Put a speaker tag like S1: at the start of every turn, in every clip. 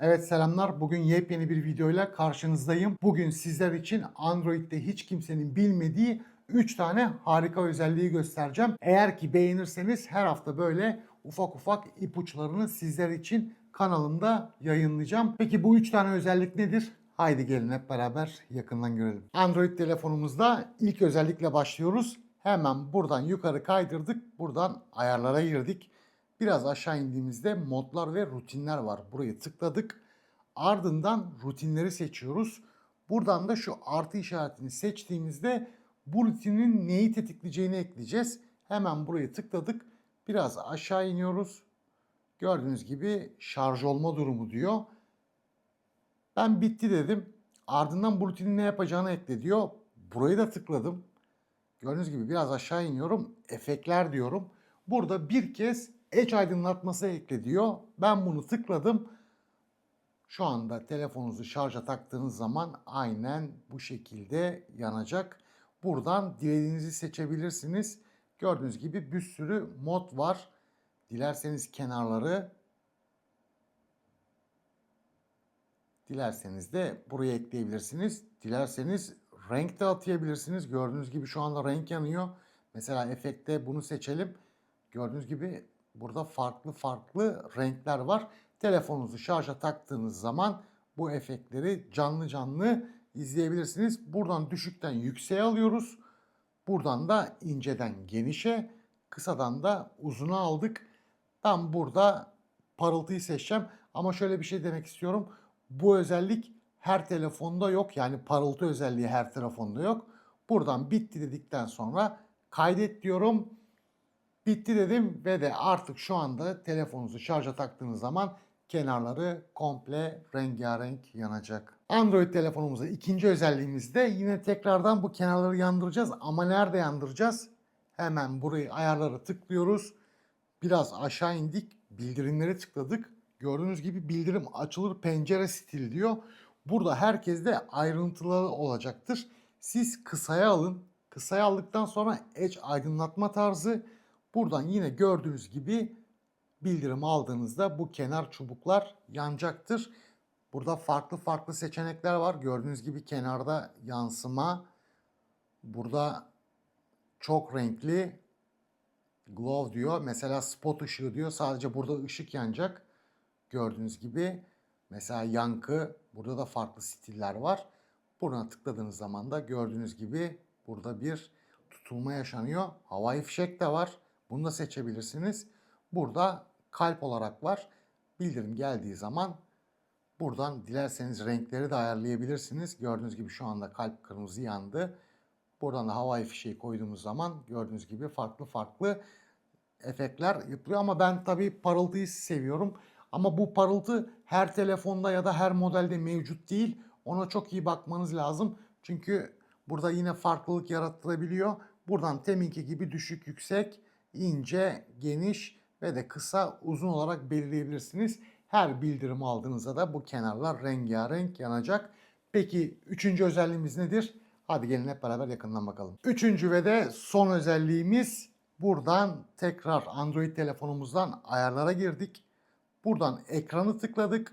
S1: Evet selamlar. Bugün yepyeni bir videoyla karşınızdayım. Bugün sizler için Android'de hiç kimsenin bilmediği 3 tane harika özelliği göstereceğim. Eğer ki beğenirseniz her hafta böyle ufak ufak ipuçlarını sizler için kanalımda yayınlayacağım. Peki bu 3 tane özellik nedir? Haydi gelin hep beraber yakından görelim. Android telefonumuzda ilk özellikle başlıyoruz. Hemen buradan yukarı kaydırdık. Buradan ayarlara girdik. Biraz aşağı indiğimizde modlar ve rutinler var. Burayı tıkladık. Ardından rutinleri seçiyoruz. Buradan da şu artı işaretini seçtiğimizde bu rutinin neyi tetikleyeceğini ekleyeceğiz. Hemen burayı tıkladık. Biraz aşağı iniyoruz. Gördüğünüz gibi şarj olma durumu diyor. Ben bitti dedim. Ardından bu rutinin ne yapacağını ekle diyor. Burayı da tıkladım. Gördüğünüz gibi biraz aşağı iniyorum. Efektler diyorum. Burada bir kez Edge aydınlatması ekle diyor. Ben bunu tıkladım. Şu anda telefonunuzu şarja taktığınız zaman aynen bu şekilde yanacak. Buradan dilediğinizi seçebilirsiniz. Gördüğünüz gibi bir sürü mod var. Dilerseniz kenarları Dilerseniz de buraya ekleyebilirsiniz. Dilerseniz renk de atayabilirsiniz. Gördüğünüz gibi şu anda renk yanıyor. Mesela efekte bunu seçelim. Gördüğünüz gibi burada farklı farklı renkler var. Telefonunuzu şarja taktığınız zaman bu efektleri canlı canlı izleyebilirsiniz. Buradan düşükten yükseğe alıyoruz. Buradan da inceden genişe, kısadan da uzuna aldık. Ben burada parıltıyı seçeceğim. Ama şöyle bir şey demek istiyorum. Bu özellik her telefonda yok. Yani parıltı özelliği her telefonda yok. Buradan bitti dedikten sonra kaydet diyorum. Bitti dedim ve de artık şu anda telefonunuzu şarja taktığınız zaman kenarları komple rengarenk yanacak. Android telefonumuzda ikinci özelliğimizde yine tekrardan bu kenarları yandıracağız ama nerede yandıracağız? Hemen burayı ayarlara tıklıyoruz. Biraz aşağı indik. Bildirimleri tıkladık. Gördüğünüz gibi bildirim açılır pencere stil diyor. Burada herkeste ayrıntıları olacaktır. Siz kısaya alın. Kısaya aldıktan sonra Edge aydınlatma tarzı. Buradan yine gördüğünüz gibi bildirim aldığınızda bu kenar çubuklar yanacaktır. Burada farklı farklı seçenekler var. Gördüğünüz gibi kenarda yansıma. Burada çok renkli glow diyor. Mesela spot ışığı diyor. Sadece burada ışık yanacak. Gördüğünüz gibi mesela yankı burada da farklı stiller var. Buna tıkladığınız zaman da gördüğünüz gibi burada bir tutulma yaşanıyor. Havai fişek de var. Bunu da seçebilirsiniz. Burada kalp olarak var. Bildirim geldiği zaman buradan dilerseniz renkleri de ayarlayabilirsiniz. Gördüğünüz gibi şu anda kalp kırmızı yandı. Buradan da havai fişeği koyduğumuz zaman gördüğünüz gibi farklı farklı efektler yapılıyor. Ama ben tabii parıltıyı seviyorum. Ama bu parıltı her telefonda ya da her modelde mevcut değil. Ona çok iyi bakmanız lazım. Çünkü burada yine farklılık yarattırabiliyor. Buradan teminki gibi düşük, yüksek, ince, geniş ve de kısa, uzun olarak belirleyebilirsiniz. Her bildirim aldığınızda da bu kenarlar rengarenk yanacak. Peki üçüncü özelliğimiz nedir? Hadi gelin hep beraber yakından bakalım. Üçüncü ve de son özelliğimiz buradan tekrar Android telefonumuzdan ayarlara girdik. Buradan ekranı tıkladık.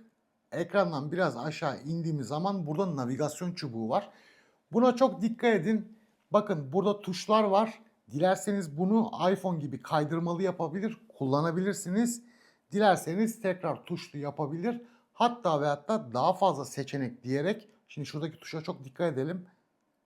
S1: Ekrandan biraz aşağı indiğimiz zaman burada navigasyon çubuğu var. Buna çok dikkat edin. Bakın burada tuşlar var. Dilerseniz bunu iPhone gibi kaydırmalı yapabilir, kullanabilirsiniz. Dilerseniz tekrar tuşlu yapabilir. Hatta ve hatta daha fazla seçenek diyerek şimdi şuradaki tuşa çok dikkat edelim.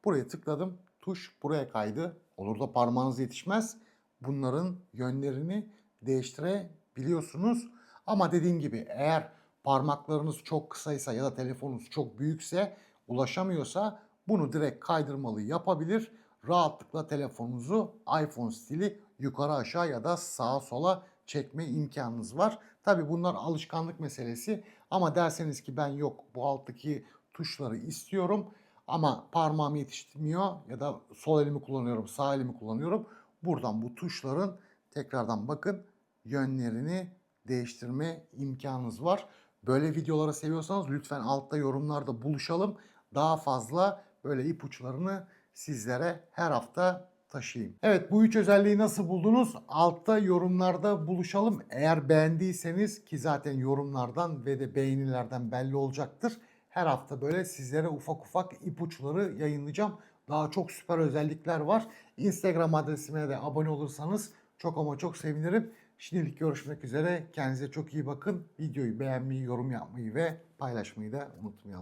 S1: Buraya tıkladım. Tuş buraya kaydı. Olur da parmağınız yetişmez. Bunların yönlerini değiştirebiliyorsunuz. Ama dediğim gibi eğer parmaklarınız çok kısaysa ya da telefonunuz çok büyükse ulaşamıyorsa bunu direkt kaydırmalı yapabilir. Rahatlıkla telefonunuzu iPhone stili yukarı aşağı ya da sağa sola çekme imkanınız var. Tabi bunlar alışkanlık meselesi ama derseniz ki ben yok bu alttaki tuşları istiyorum ama parmağım yetişmiyor ya da sol elimi kullanıyorum sağ elimi kullanıyorum. Buradan bu tuşların tekrardan bakın yönlerini değiştirme imkanınız var. Böyle videoları seviyorsanız lütfen altta yorumlarda buluşalım. Daha fazla böyle ipuçlarını sizlere her hafta taşıyayım. Evet bu üç özelliği nasıl buldunuz? Altta yorumlarda buluşalım. Eğer beğendiyseniz ki zaten yorumlardan ve de beğenilerden belli olacaktır. Her hafta böyle sizlere ufak ufak ipuçları yayınlayacağım. Daha çok süper özellikler var. Instagram adresime de abone olursanız çok ama çok sevinirim. Şimdilik görüşmek üzere. Kendinize çok iyi bakın. Videoyu beğenmeyi, yorum yapmayı ve paylaşmayı da unutmayalım.